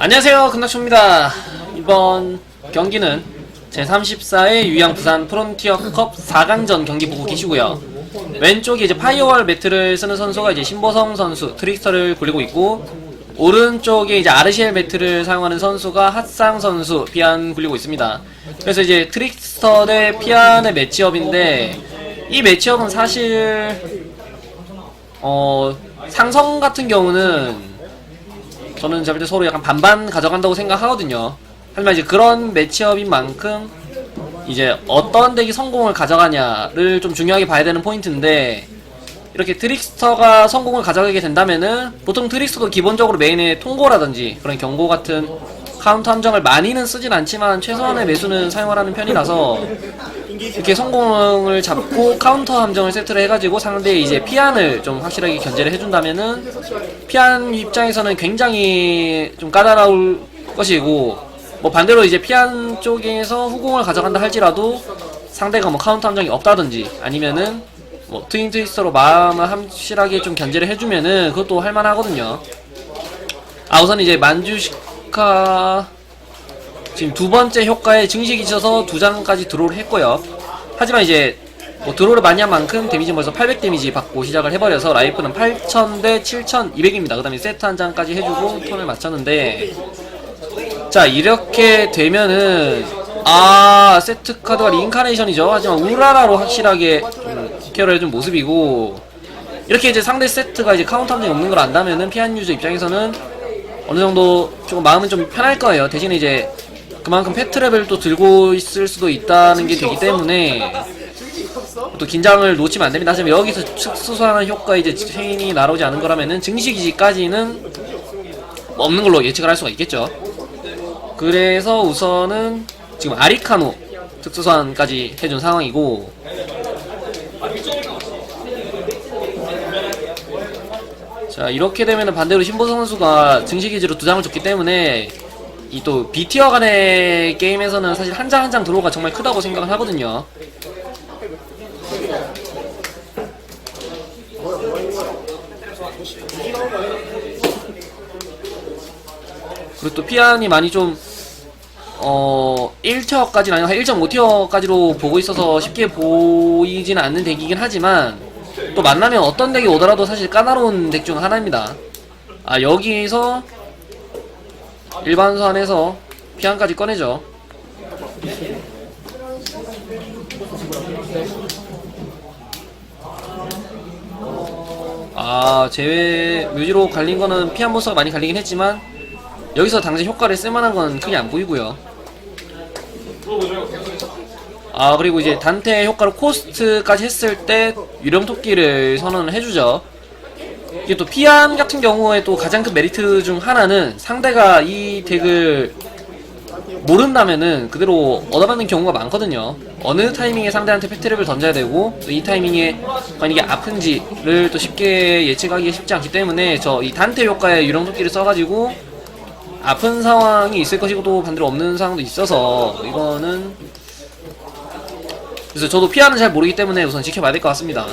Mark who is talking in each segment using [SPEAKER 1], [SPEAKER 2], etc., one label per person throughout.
[SPEAKER 1] 안녕하세요 금낙초입니다. 이번 경기는 제34회 유양 부산 프론티어컵 4강전 경기 보고 계시고요. 왼쪽에 이제 파이어월 매트를 쓰는 선수가 이제 신보성 선수 트릭스터를 굴리고 있고 오른쪽에 이제 아르시엘 매트를 사용하는 선수가 핫상 선수 피안 굴리고 있습니다. 그래서 이제 트릭스터 대 피안의 매치업인데 이 매치업은 사실 어 상성 같은 경우는 저는 때 서로 약간 반반 가져간다고 생각하거든요. 하지만 이제 그런 매치업인 만큼 이제 어떤 덱이 성공을 가져가냐를 좀 중요하게 봐야 되는 포인트인데 이렇게 트릭스터가 성공을 가져가게 된다면은 보통 트릭스터도 기본적으로 메인에 통고라든지 그런 경고 같은 카운터 함정을 많이는 쓰진 않지만 최소한의 매수는 사용하라는 편이라서 이렇게 성공을 잡고 카운터 함정을 세트를 해가지고 상대의 이제 피안을 좀 확실하게 견제를 해준다면은 피안 입장에서는 굉장히 좀 까다로울 것이고 뭐 반대로 이제 피안 쪽에서 후공을 가져간다 할지라도 상대가 뭐 카운터 함정이 없다든지 아니면은 뭐 트윈 트위스터로 마음을 확실하게 좀 견제를 해주면은 그것도 할만하거든요. 아 우선 이제 만주시카 지금 두 번째 효과에 증식이 있어서 두 장까지 드로우를 했고요. 하지만 이제 뭐 드로우를 많이 한 만큼 데미지 벌써 800 데미지 받고 시작을 해버려서 라이프는 8000 대 7200입니다. 그 다음에 세트 한 장까지 해주고 턴을 마쳤는데 자 이렇게 되면은 아 세트 카드가 리인카네이션이죠. 하지만 우라라로 확실하게 좀 케어를 해준 모습이고 이렇게 이제 상대 세트가 이제 카운터 함정이 없는 걸 안다면은 피한 유저 입장에서는 어느 정도 조금 마음은 좀 편할 거예요. 대신에 이제 그만큼 패트랩을 또 들고 있을 수도 있다는 게 되기 때문에 또 긴장을 놓치면 안 됩니다. 하지만 여기서 특수소환한 효과 이제 체인이 날아오지 않은 거라면은 증식이지까지는 없는 걸로 예측을 할 수가 있겠죠. 그래서 우선은 지금 아리카노 특수소환까지 해준 상황이고 자 이렇게 되면은 반대로 신보성 선수가 증식이지로 두 장을 줬기 때문에 이 또 B티어 간의 게임에서는 사실 한 장 한장 드로우가 정말 크다고 생각을 하거든요. 그리고 또 피안이 많이 좀 어, 1티어까지는 아니고 한 1.5티어까지로 보고 있어서 쉽게 보이지는 않는 덱이긴 하지만 또 만나면 어떤 덱이 오더라도 사실 까다로운 덱 중 하나입니다. 아, 여기서 일반선에서 피안까지 꺼내죠. 아, 제외 묘지로 갈린 거는 피안 보스가 많이 갈리긴 했지만 여기서 당장 효과를 쓸만한 건 크게 안 보이고요. 아 그리고 이제 단테 효과를 코스트까지 했을 때 유령 토끼를 선언을 해주죠. 이게 또 피안 같은 경우에 또 가장 큰 메리트 중 하나는 상대가 이 덱을 모른다면은 그대로 얻어맞는 경우가 많거든요. 어느 타이밍에 상대한테 패트랩을 던져야 되고 또 이 타이밍에 과연 이게 아픈지를 또 쉽게 예측하기 쉽지 않기 때문에 저 이 단테 효과의 유령 토끼를 써가지고 아픈 상황이 있을 것이고 또 반대로 없는 상황도 있어서 이거는 그래서 저도 피아는 잘 모르기 때문에 우선 지켜봐야 될 것 같습니다.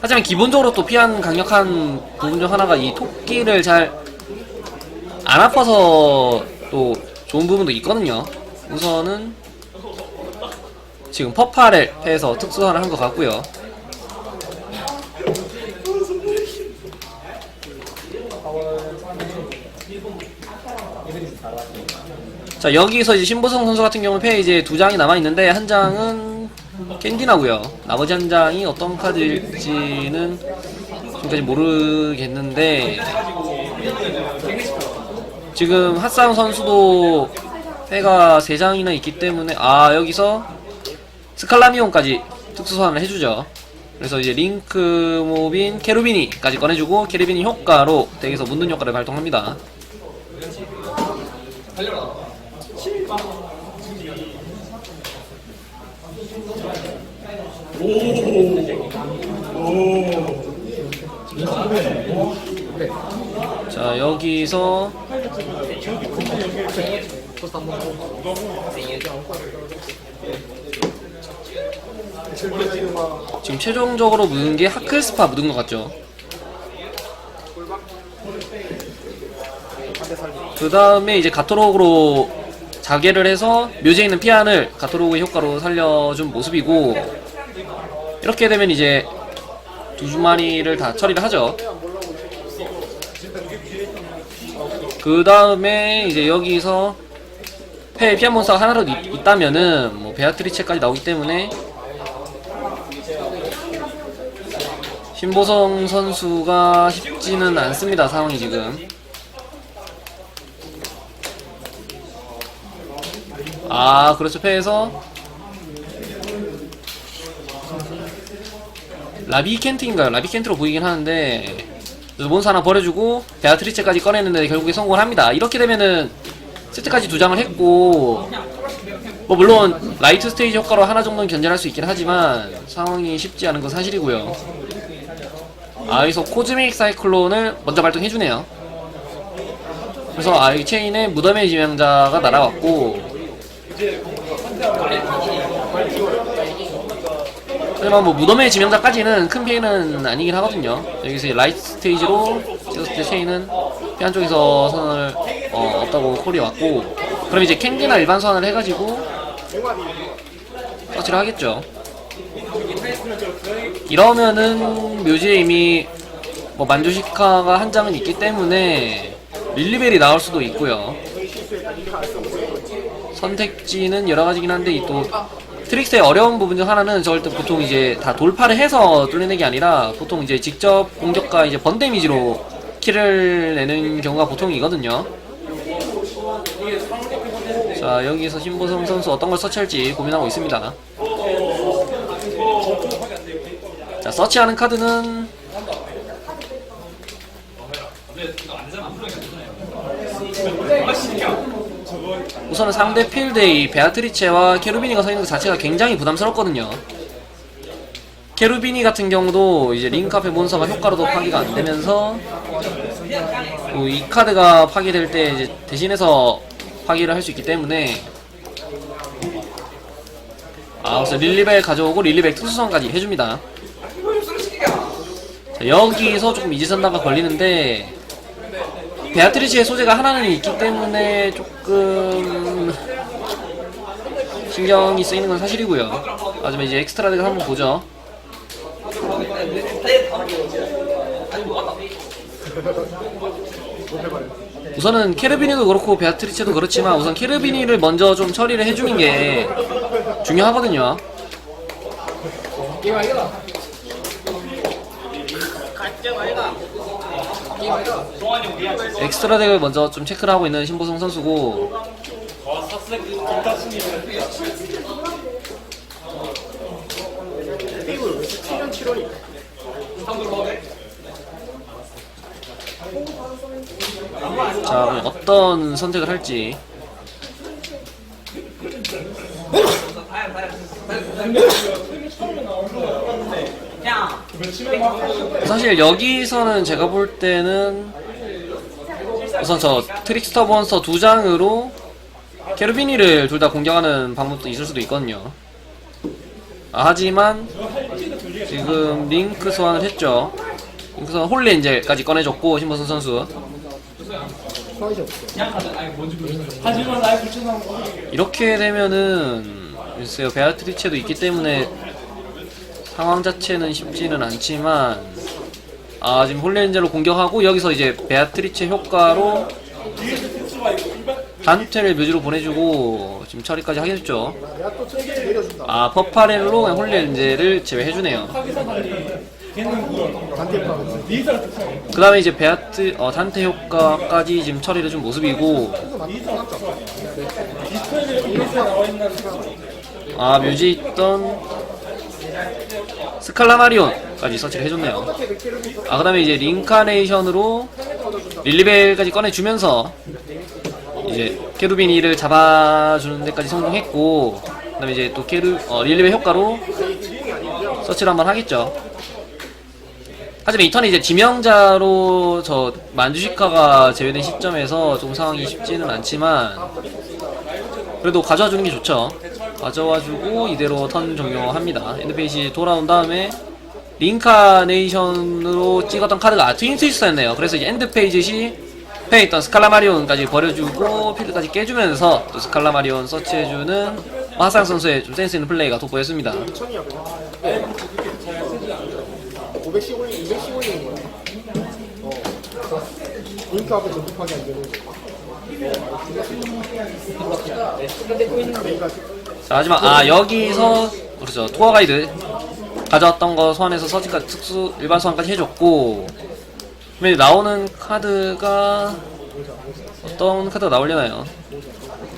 [SPEAKER 1] 하지만 기본적으로 또 피한 강력한 부분 중 하나가 이 토끼를 잘 안 아파서 또 좋은 부분도 있거든요. 우선은 지금 퍼파를 해서 특수화를 한 것 같고요. 자 여기서 이제 신보성 선수 같은 경우는 패 이제 두 장이 남아 있는데 한 장은 캔디나고요. 나머지 한 장이 어떤 카드일지는 지금까지 모르겠는데 지금 핫상 선수도 패가 세 장이나 있기 때문에 아 여기서 스칼라미온까지 특수 소환을 해주죠. 그래서 이제 링크 모빈 케루비니까지 꺼내주고 케루비니 효과로 덱에서 묻는 효과를 발동합니다. 자 여기서 지금 최종적으로 묻은 게 하클스파 묻은 것 같죠? 그 다음에 이제 가토록으로 자개를 해서 묘지에 있는 피안을 가토록의 효과로 살려준 모습이고 이렇게 되면 이제 두 마리를 다 처리를 하죠. 그 다음에 이제 여기서 패 피안 몬스터가 하나라도 있, 있다면은 뭐 베아트리체까지 나오기 때문에 신보성 선수가 쉽지는 않습니다 상황이 지금 아 그렇죠 패에서 라비켄트인가요? 라비켄트로 보이긴 하는데 그래서 몬스 하나 버려주고 베아트리체까지 꺼내는데 결국에 성공을 합니다. 이렇게 되면은 세트까지 두 장을 했고 뭐 물론 라이트 스테이지 효과로 하나 정도는 견제할 수 있긴 하지만 상황이 쉽지 않은 건 사실이고요. 아 여기서 코즈믹 사이클론을 먼저 발동해주네요. 그래서 아이 체인에 무덤의 지명자가 날아왔고 하지만 뭐 무덤의 지명자까지는 큰 피해는 아니긴 하거든요 여기서 라이트 스테이지로 찍었을 때 체인은 피 한쪽에서 선을 어, 없다고 콜이 왔고 그럼 이제 캔디나 일반 선을 해가지고 서치를 하겠죠 이러면은 묘지에 이미 뭐 만조시카가 한 장은 있기 때문에 릴리벨이 나올 수도 있고요. 선택지는 여러 가지긴 한데 이또 트릭스의 어려운 부분 중 하나는 저럴 때 보통 이제 다 돌파를 해서 뚫리는 게 아니라 보통 이제 직접 공격과 이제 번 데미지로 킬을 내는 경우가 보통이거든요. 자 여기서 신보성 선수 어떤 걸 서치할지 고민하고 있습니다. 자 서치하는 카드는 우선은 상대 필드에 이 베아트리체와 케루비니가 서 있는 것 자체가 굉장히 부담스럽거든요. 케루비니 같은 경우도 이제 링카페 몬스터가 효과로도 파기가 안 되면서 또이 카드가 파기될 때 이제 대신해서 파기를 할 수 있기 때문에 아 그래서 릴리벨 가져오고 릴리벨 특수성까지 해줍니다. 자, 여기서 조금 이지선다가 걸리는데 베아트리치의 소재가 하나는 있기 때문에 조금 신경이 쓰이는 건 사실이고요. 하지만 이제 엑스트라 덱을 한번 보죠. 우선은 케르비니도 그렇고 베아트리체도 그렇지만 우선 케르비니를 먼저 좀 처리를 해주는 게 중요하거든요. 엑스트라 덱을 먼저 좀 체크를 하고 있는 신보성 선수고. 자 그럼 어떤 선택을 할지 사실 여기서는 제가 볼 때는 우선 저 트릭스터 몬스터 두 장으로 케르비니를 둘 다 공격하는 방법도 있을 수도 있거든요. 아, 하지만 지금 링크 소환을 했죠. 링크 소환 홀렌젤까지 꺼내줬고 신보선 선수 이렇게 되면은 글쎄요 베아트리체도 있기 때문에 상황 자체는 쉽지는 않지만 아 지금 홀렌젤로 공격하고 여기서 이제 베아트리체 효과로 단테를 묘지로 보내주고 지금 처리까지 하겠죠. 아 퍼파렐로 홀렌젤을 제외해주네요. 그 다음에 이제 베아트 어, 단테 효과까지 지금 처리를 준 모습이고 아 묘지에 있던 스칼라마리온까지 서치를 해줬네요 아 그 다음에 이제 링카네이션으로 릴리벨까지 꺼내주면서 이제 케루비니를 잡아주는 데까지 성공했고 그 다음에 이제 또 케루 어, 릴리벨 효과로 서치를 한번 하겠죠 하지만 이 턴에 이제 지명자로 저 만주시카가 제외된 시점에서 좀 상황이 쉽지는 않지만 그래도 가져와 주는 게 좋죠. 가져와 주고 이대로 턴 종료합니다. 엔드페이지 돌아온 다음에 링카네이션으로 찍었던 카드가 아, 트윈 트위스트였네요. 그래서 이제 엔드페이지 시 옆에 있던 스칼라마리온까지 버려주고 필드까지 깨주면서 또 스칼라마리온 서치해주는 화상 선수의 좀 센스 있는 플레이가 돋보였습니다.
[SPEAKER 2] 천이야 그냥. 네. 510 올리 210 올리는 거야. 어. 링크 앞에. 그러니까
[SPEAKER 1] 자, 하지만 아 여기서 그렇죠 투어 가이드 가져왔던 거 소환해서 서지까지 특수 일반 소환까지 해줬고 그러면 나오는 카드가 어떤 카드가 나오려나요?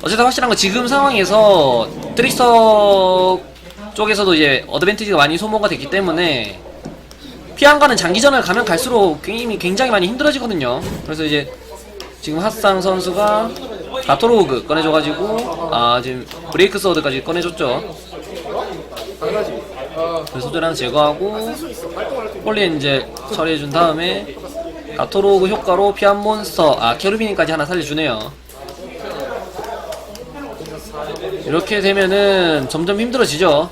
[SPEAKER 1] 어쨌든 확실한 건 지금 상황에서 트릭서 쪽에서도 이제 어드밴티지가 많이 소모가 됐기 때문에 피한가는 장기전을 가면 갈수록 게임이 굉장히 많이 힘들어지거든요. 그래서 이제 지금 핫상 선수가 가토로그 꺼내줘가지고 아 지금 브레이크 소드까지 꺼내줬죠. 그래서 소전 하나 제거하고
[SPEAKER 2] 쓸수.
[SPEAKER 1] 폴리 이제 처리해준 다음에 가토로그 효과로 피한 몬스터 아 케루비닌까지 하나 살려주네요. 이렇게 되면은 점점 힘들어지죠.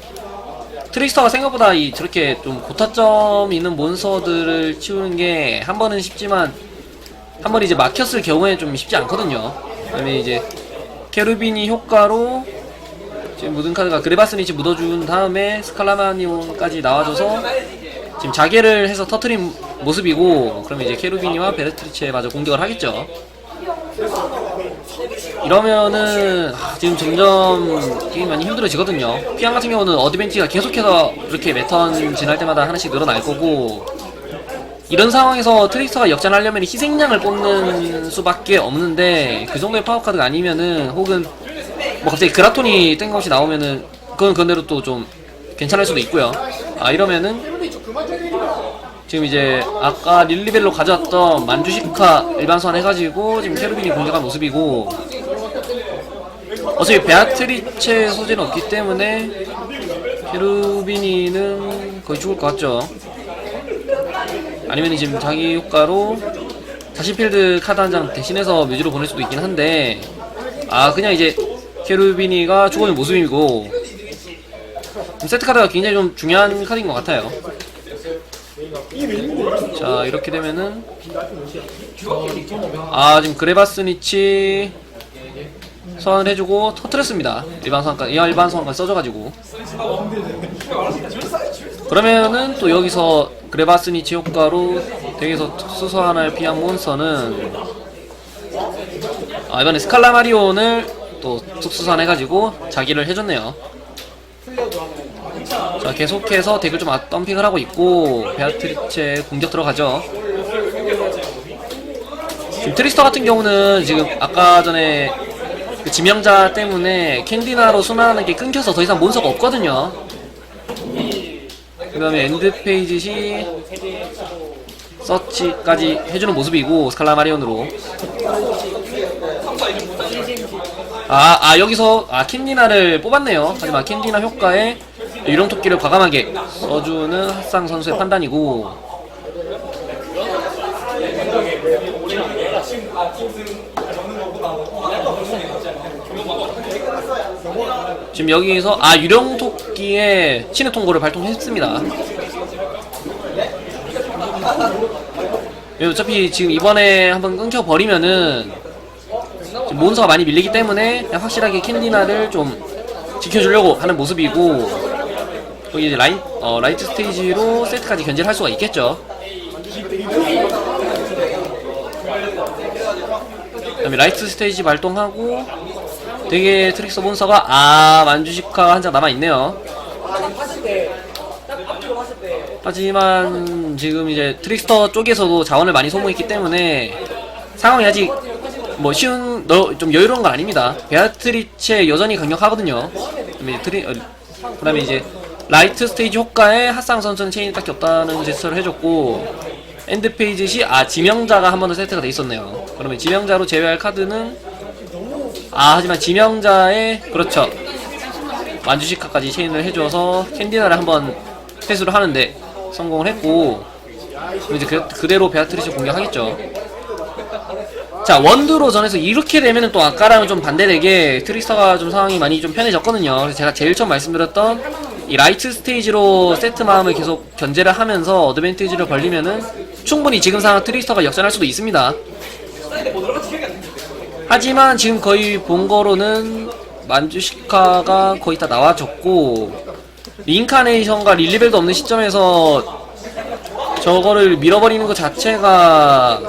[SPEAKER 1] 트릭스터가 생각보다 이 저렇게 좀 고타점 있는 몬스터들을 치우는 게 한 번은 쉽지만 한 번 이제 막혔을 경우에 좀 쉽지 않거든요. 그다음에 이제 케루비니 효과로 지금 묻은 카드가 그레바스니치 묻어준 다음에 스칼라마니온까지 나와줘서 지금 자개를 해서 터트린 모습이고 그러면 이제 케루비니와 베르트리체에 마저 공격을 하겠죠. 이러면은 아, 지금 점점 게임이 많이 힘들어지거든요. 피앙 같은 경우는 어드벤티가 계속해서 이렇게 매턴 지날 때마다 하나씩 늘어날 거고 이런 상황에서 트릭스가 역전하려면 희생양을 뽑는 수밖에 없는데 그 정도의 파워 카드가 아니면은 혹은 뭐 갑자기 그라톤이 땡것이 나오면은 그건 그대로 또 좀 괜찮을 수도 있고요. 아 이러면은. 지금 이제 아까 릴리벨로 가져왔던 만주시카 일반 소환 해가지고 지금 케르빈이 공격한 모습이고 어차피 베아트리체 소재는 없기 때문에 케르빈이는 거의 죽을 것 같죠. 아니면 지금 자기 효과로 자신 필드 카드 한 장 대신해서 뮤즈로 보낼 수도 있긴 한데 아 그냥 이제 케르비니가 죽어있는 모습이고 좀 세트 카드가 굉장히 좀 중요한 카드인 것 같아요. 자 이렇게 되면은 아 지금 그레바스니치 소환을 해주고 터트렸습니다 일반 소환까지 야 일반 소환까지 써줘가지고 그러면은 또 여기서 그레바스니 치 효과로 덱에서 특수 소환을 피한 몬스터는 아 이번에 스칼라마리온을 또 특수 소환해가지고 자기를 해줬네요. 자 계속해서 덱을 좀 아- 덤핑을 하고 있고 베아트리체 공격 들어가죠. 지금 트리스터 같은 경우는 지금 아까 전에 그 지명자 때문에 캔디나로 순환하는 게 끊겨서 더 이상 몬스터가 없거든요 그 다음에 엔드 페이지 시 서치까지 해주는 모습이고 스칼라마리온으로. 아, 아 여기서 아 캔디나를 뽑았네요. 하지만 캔디나 효과에 유령 토끼를 과감하게 써주는 핫상 선수의 판단이고 지금 여기서 아 유령 토끼의 신의 통고를 발동했습니다. 예, 어차피 지금 이번에 한번 끊겨 버리면은 지금 몬스터가 많이 밀리기 때문에 그냥 확실하게 캔디나를 좀 지켜주려고 하는 모습이고 거기 이제 라인, 어, 라이트 스테이지로 세트까지 견제를 할 수가 있겠죠 다음에 라이트 스테이지 발동하고 되게 트릭서 몬스터가 아 만주시카 한 장 남아있네요 하지만 지금 이제 트릭스터 쪽에서도 자원을 많이 소모했기 때문에 상황이 아직 뭐 쉬운 너좀 여유로운 건 아닙니다. 베아트리체 여전히 강력하거든요. 그다음에 이제 트리 어, 그다음에 이제 라이트 스테이지 효과에 핫상 선수는 체인이 딱히 없다는 제스처를 해줬고 엔드 페이지 시 아 지명자가 한 번 더 세트가 돼 있었네요. 그러면 지명자로 제외할 카드는? 아 하지만 지명자의 그렇죠. 만주시카까지 체인을 해줘서 캔디나를 한번 회수를 하는데 성공을 했고 이제 그, 그대로 베아트리스 공격하겠죠. 자 원드로 전에서 이렇게 되면은 또 아까랑은 좀 반대되게 트리스터가 좀 상황이 많이 좀 편해졌거든요. 그래서 제가 제일 처음 말씀드렸던 이 라이트 스테이지로 세트 마음을 계속 견제를 하면서 어드밴티지를 벌리면은 충분히 지금 상황 트리스터가 역전할 수도 있습니다 하지만 지금 거의 본 거로는 만주시카가 거의 다 나와줬고 인카네이션과 릴리벨도 없는 시점에서 저거를 밀어버리는 것 자체가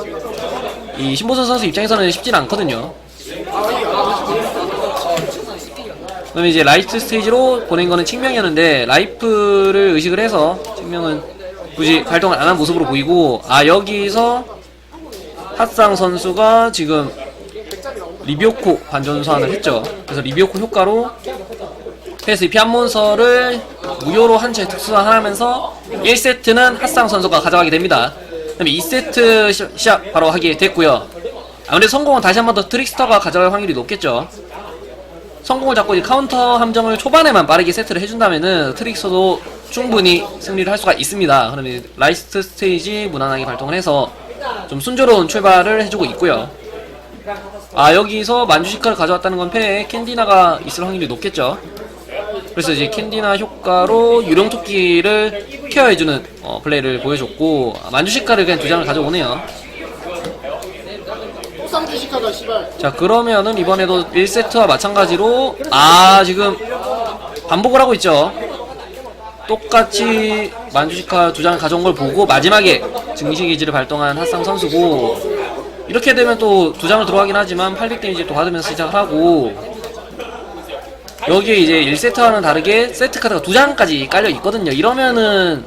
[SPEAKER 1] 이 신보선 선수 입장에서는 쉽진 않거든요. 그다음에 이제 라이트 스테이지로 보낸 거는 측명이었는데 라이프를 의식을 해서 측명은 굳이 발동을 안 한 모습으로 보이고 아 여기서 핫상 선수가 지금 리비오코 반전 소환을 했죠. 그래서 리비오코 효과로 PSP 한몬서를 무효로 한 채 특수화하면서 1세트는 핫상 선수가 가져가게 됩니다. 그다음에 2세트 시- 시작 바로 하게 됐고요. 아무래도 성공은 다시 한 번 더 트릭스터가 가져갈 확률이 높겠죠. 성공을 잡고 이제 카운터 함정을 초반에만 빠르게 세트를 해준다면은 트릭스터도 충분히 승리를 할 수가 있습니다. 그러면 라이스트 스테이지 무난하게 발동을 해서 좀 순조로운 출발을 해주고 있고요. 아 여기서 만주시카를 가져왔다는 건 패에 캔디나가 있을 확률이 높겠죠. 그래서 이제 캔디나 효과로 유령 토끼를 케어해주는 어, 플레이를 보여줬고 아, 만주시카를 그냥 두 장을 가져오네요.
[SPEAKER 2] 쌍주시카가 씨발.
[SPEAKER 1] 자 그러면은 이번에도 1세트와 마찬가지로 아 지금 반복을 하고 있죠. 똑같이 만주시카 두 장을 가져온 걸 보고 마지막에 증식 기지를 발동한 핫상 선수고 이렇게 되면 또 두 장을 들어가긴 하지만 800 데미지 또 받으면서 시작을 하고 여기에 이제 1세트와는 다르게 세트 카드가 두 장까지 깔려 있거든요. 이러면은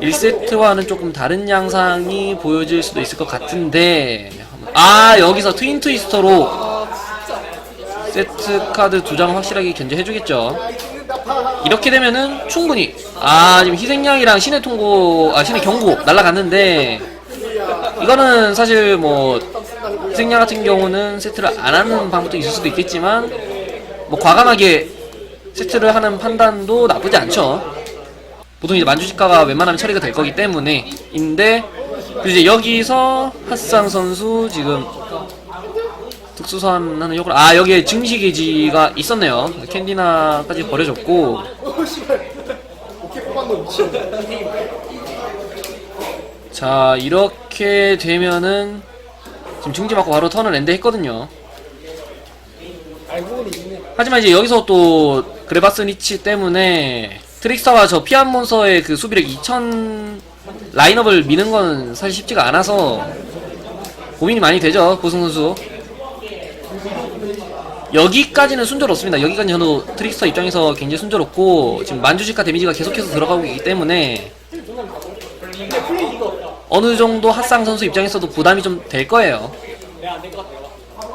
[SPEAKER 1] 1세트와는 조금 다른 양상이 보여질 수도 있을 것 같은데 아 여기서 트윈 트위스터로 세트 카드 두 장 확실하게 견제해주겠죠. 이렇게 되면은 충분히 아 지금 희생양이랑 신의 통고 아 신의 경고 날라갔는데 이거는 사실 뭐 희생양 같은 경우는 세트를 안 하는 방법도 있을 수도 있겠지만 뭐 과감하게 세트를 하는 판단도 나쁘지 않죠. 보통 이제 만주시가가 웬만하면 처리가 될 거기 때문에. 인데 이제 여기서 핫상 선수 지금 특수선 하는 역을 아 여기에 증시 게이지가 있었네요. 캔디나까지
[SPEAKER 2] 미친
[SPEAKER 1] 자 이렇게 되면은 지금 증지 맞고 바로 턴을 엔드 했거든요. 하지만 이제 여기서 또 그레바스 니치 때문에 트릭스터가 저 피안 몬서의 그 수비력 2000 라인업을 미는 건 사실 쉽지가 않아서 고민이 많이 되죠 보승 선수. 여기까지는 순조롭습니다. 여기까지 저도 트릭스터 입장에서 굉장히 순조롭고 지금 만주시카 데미지가 계속해서 들어가고 있기 때문에 어느 정도 핫상 선수 입장에서도 부담이 좀 될 거예요.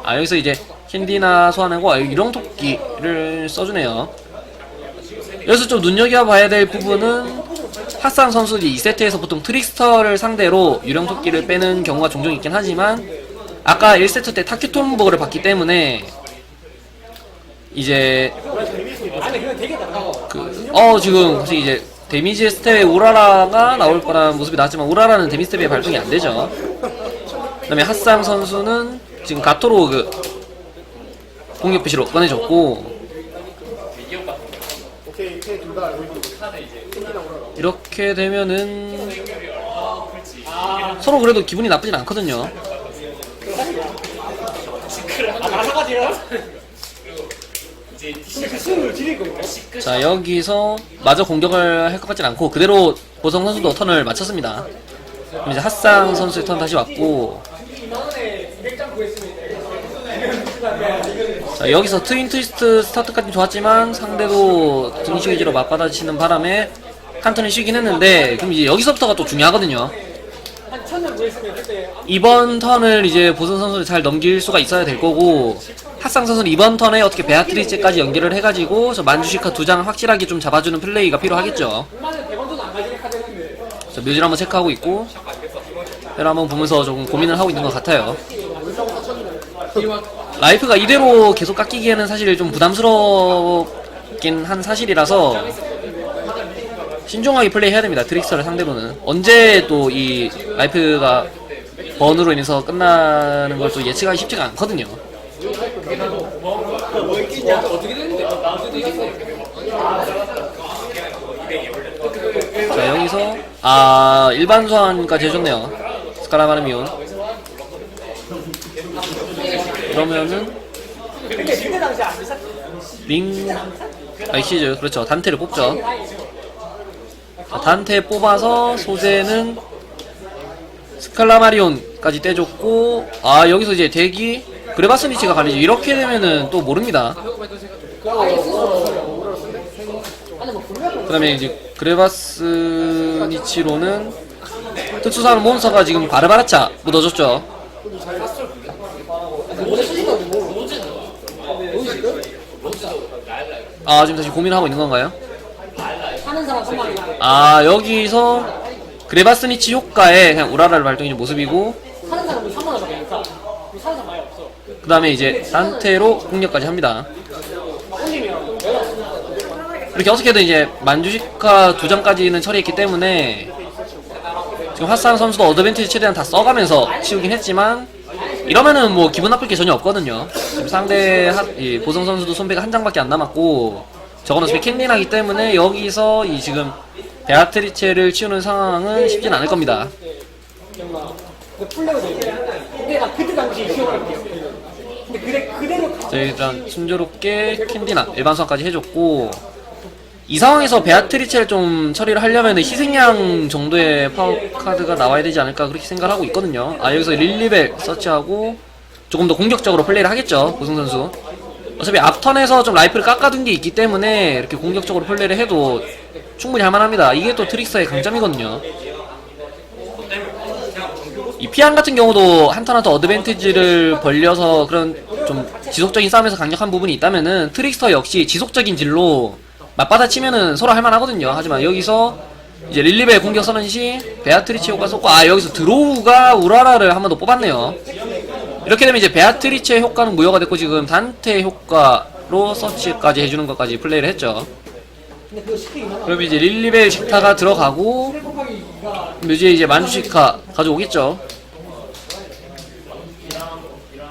[SPEAKER 1] 아 여기서 이제 캔디나 소환하고 아, 유령토끼를 써주네요. 여기서 좀 눈여겨봐야 될 부분은 핫상 선수들이 2세트에서 보통 트릭스터를 상대로 유령 토끼를 빼는 경우가 종종 있긴 하지만 아까 1세트 때 타큐톤버그를 봤기 때문에 이제 그, 어 지금 갑자기 이제 데미지 스텝에 우라라가 나올 거라는 모습이 나왔지만 우라라는 데미지 스텝에 발동이 안 되죠. 그 다음에 핫상 선수는 지금 가토로 그 공격 표시로 꺼내줬고 이렇게 되면은 서로 그래도 기분이 나쁘진 않거든요. 자 여기서 마저 공격을 할 것 같진 않고 그대로 보성 선수도 턴을 마쳤습니다. 이제 핫상 선수의 턴 다시 왔고 자 여기서 트윈 트위스트 스타트까지 좋았지만 상대도 등식의지로 맞받아치는 바람에 한 턴을 쉬긴 했는데 그럼 이제 여기서부터가 또 중요하거든요. 이번 턴을 이제 보선 선수를 잘 넘길 수가 있어야 될 거고 핫상 선수는 이번 턴에 어떻게 베아트리스까지 연결을 해가지고 저 만주시카 두 장을 확실하게 좀 잡아주는 플레이가 필요하겠죠. 자 뮤질 한번 체크하고 있고 를 한번 보면서 조금 고민을 하고 있는 것 같아요. 라이프가 이대로 계속 깎이기에는 사실 좀 부담스럽긴 한 사실이라서 신중하게 플레이해야 됩니다. 트릭스를 상대로는 언제 또 이 라이프가 번으로 인해서 끝나는 걸 또 예측하기 쉽지가 않거든요. 자 여기서 아 일반 소환까지 해줬네요. 스카라마르 미온 그러면은 링 아이시즈 그렇죠 단테를 뽑죠 자, 단테 뽑아서 소재는 스칼라마리온까지 떼줬고 아 여기서 이제 대기 그레바스니치가 가리죠 이렇게 되면은 또 모릅니다 그 다음에 이제 그레바스니치로는 특수사는 몬스터가 지금 바르바라차 묻어줬죠 아 지금 다시 고민하고 있는 건가요?
[SPEAKER 3] 하는 사람 한 마리
[SPEAKER 1] 아 여기서 그레바스니치 효과에 그냥 우라라를 발동해준 모습이고
[SPEAKER 3] 하는 사람은 3만 원 밖에 못 사. 그리고 사는 사람 많이 없어.
[SPEAKER 1] 그 다음에 이제 단테로 공격까지 합니다 이렇게 어떻게든 이제 만주시카 두 장까지는 처리했기 때문에 지금 핫산 선수도 어드밴티지 최대한 다 써가면서 치우긴 했지만 이러면은 뭐 기분 나쁠 게 전혀 없거든요. 지금 상대 하, 이 보성 선수도 손배가 한 장밖에 안 남았고 저거는 어차피 캔디나기 때문에 여기서 이 지금 베아트리체를 치우는 상황은 쉽진 않을 겁니다. 자, 일단 순조롭게 캔디나 일반선까지 해줬고 이 상황에서 베아트리체를 좀 처리를 하려면 희생양 정도의 파워 카드가 나와야 되지 않을까 그렇게 생각을 하고 있거든요. 아 여기서 릴리벨 서치하고 조금 더 공격적으로 플레이를 하겠죠 고승 선수. 어차피 앞턴에서 좀 라이프를 깎아둔 게 있기 때문에 이렇게 공격적으로 플레이를 해도 충분히 할만합니다. 이게 또 트릭스의 강점이거든요. 이 피안 같은 경우도 한 턴 한 턴 어드밴티지를 벌려서 그런 좀 지속적인 싸움에서 강력한 부분이 있다면은 트릭스터 역시 지속적인 딜로 맞받아치면은 서로 할만하거든요. 하지만 여기서 이제 릴리벨 공격 서는 시 베아트리치 효과 썼고 아 여기서 드로우가 우라라를 한 번 더 뽑았네요. 이렇게 되면 이제 베아트리치의 효과는 무효가 됐고 지금 단테 효과로 서치까지 해주는 것까지 플레이를 했죠. 그럼 이제 릴리벨 식타가 들어가고 뮤지에 이제 만주시카 가져오겠죠.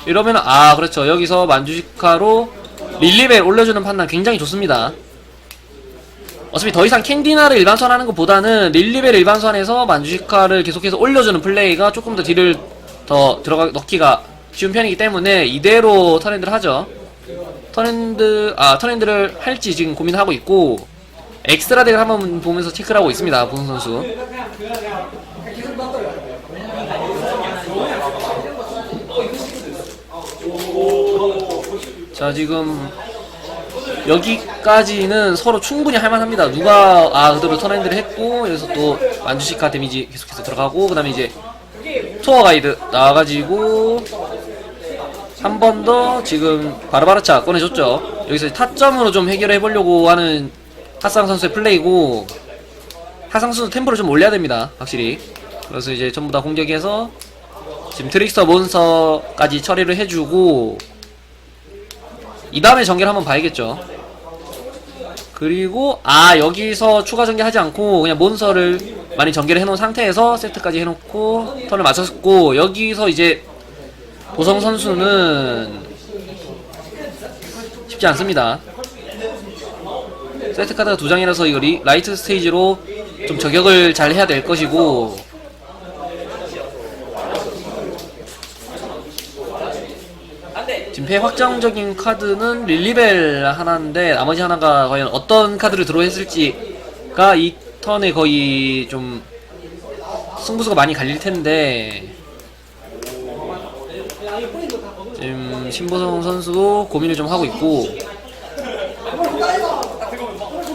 [SPEAKER 1] 이러면 아 그렇죠 여기서 만주시카로 릴리벨 올려주는 판단 굉장히 좋습니다. 어차피 더 이상 캔디나를 일반 선하는 것보다는 릴리벨 일반 선에서 만주시카를 계속해서 올려주는 플레이가 조금 더 딜을 더 들어가 넣기가 쉬운 편이기 때문에 이대로 턴핸드를 하죠. 턴핸드 아 턴핸드를 할지 지금 고민하고 있고 엑스트라 덱을 한번 보면서 체크를 하고 있습니다 보성 선수. 자 지금 여기까지는 서로 충분히 할만합니다. 누가 아 그대로 턴핸드를 했고 여기서 또 만주시카 데미지 계속해서 들어가고 그 다음에 이제 투어 가이드 나와가지고 한 번 더 지금 바르바르차 꺼내줬죠. 여기서 타점으로 좀 해결해 보려고 하는 하상 선수의 플레이고 하상 선수 템포를 좀 올려야 됩니다. 확실히. 그래서 이제 전부 다 공격해서 지금 트릭스터 몬스터까지 처리를 해주고 이 다음에 전개를 한번 봐야겠죠. 그리고 아 여기서 추가 전개하지 않고 그냥 몬스터를 많이 전개를 해놓은 상태에서 세트까지 해놓고 턴을 맞췄고 여기서 이제 보성 선수는 쉽지 않습니다. 세트 카드가 두 장이라서 이거 리, 라이트 스테이지로 좀 저격을 잘 해야 될 것이고 지금 패 확정적인 카드는 릴리벨 하나인데 나머지 하나가 과연 어떤 카드를 드로했을지가 이 턴에 거의 좀 승부수가 많이 갈릴 텐데 지금 신보성 선수도 고민을 좀 하고 있고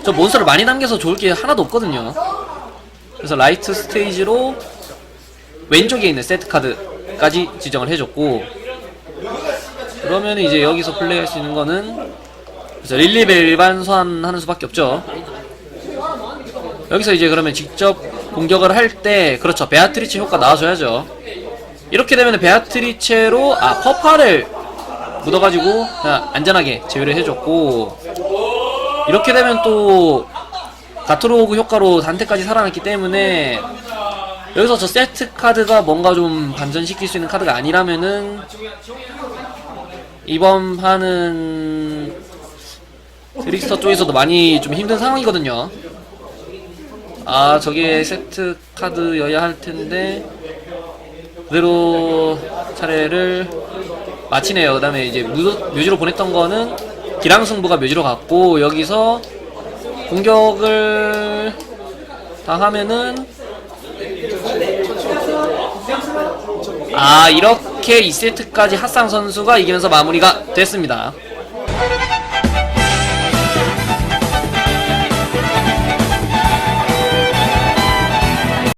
[SPEAKER 1] 저 몬스터를 많이 남겨서 좋을 게 하나도 없거든요. 그래서 라이트 스테이지로 왼쪽에 있는 세트 카드까지 지정을 해줬고 그러면 이제 여기서 플레이할 수 있는 거는 그래서 릴리벨 일반 소환하는 수밖에 없죠. 여기서 이제 그러면 직접 공격을 할 때 그렇죠 베아트리체 효과 나와줘야죠. 이렇게 되면 베아트리체로 아 퍼파를 묻어가지고 그냥 안전하게 제외를 해줬고 이렇게 되면 또 가트로그 효과로 단테까지 살아났기 때문에 여기서 저 세트 카드가 뭔가 좀 반전시킬 수 있는 카드가 아니라면은 이번 판은 드릭스터 쪽에서도 많이 좀 힘든 상황이거든요. 아 저게 세트 카드여야 할 텐데 그대로 차례를 마치네요. 그 다음에 이제 무, 묘지로 보냈던 거는 기랑승부가 묘지로 갔고 여기서 공격을 다 하면은 아 이렇게 2세트까지 핫상 선수가 이기면서 마무리가 됐습니다.